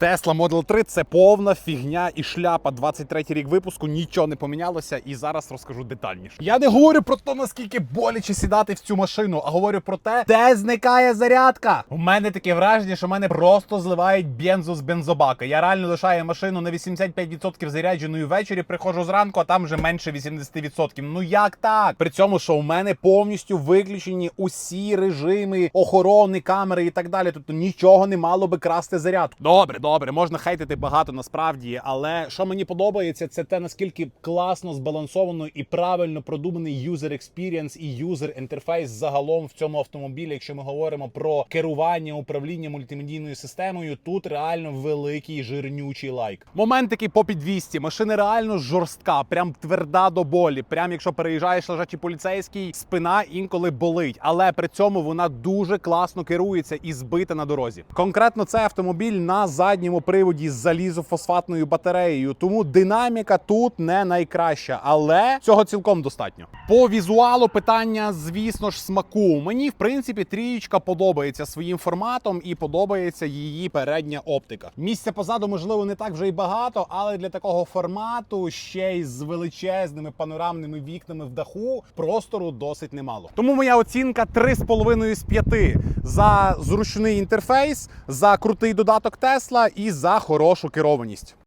Tesla Model 3 це повна фігня і шляпа. 23 рік випуску, нічого не помінялося, і зараз розкажу детальніше. Я не говорю про те, наскільки боляче сідати в цю машину, а говорю про те, де зникає зарядка. У мене таке враження, що мене просто зливають бензу з бензобака. Я реально лишаю машину на 85% зарядженою ввечері, приходжу зранку, а там вже менше 80%. Ну як так? При цьому, що у мене повністю виключені усі режими охорони, камери і так далі. Тобто нічого не мало би красти зарядку. Добре, добре, можна хейтити багато насправді, але що мені подобається, це те наскільки класно збалансовано і правильно продуманий user experience і user interface загалом в цьому автомобілі. Якщо ми говоримо про керування управління мультимедійною системою, тут реально великий жирнючий лайк. Момент такий по підвісті. Машина реально жорстка, прям тверда до болі. Прям якщо переїжджаєш лежачий поліцейський, спина інколи болить, але при цьому вона дуже класно керується і збита на дорозі. Конкретно цей автомобіль на задньому приводі з залізофосфатною батареєю, тому динаміка тут не найкраща, але цього цілком достатньо. По візуалу питання, звісно ж, смаку. Мені в принципі трієчка подобається своїм форматом і подобається її передня оптика. Місця позаду, можливо, не так вже й багато, але для такого формату ще й з величезними панорамними вікнами в даху простору досить немало. Тому моя оцінка 3,5 з 5 за зручний інтерфейс, за крутий додаток Tesla і за хорошу керованість.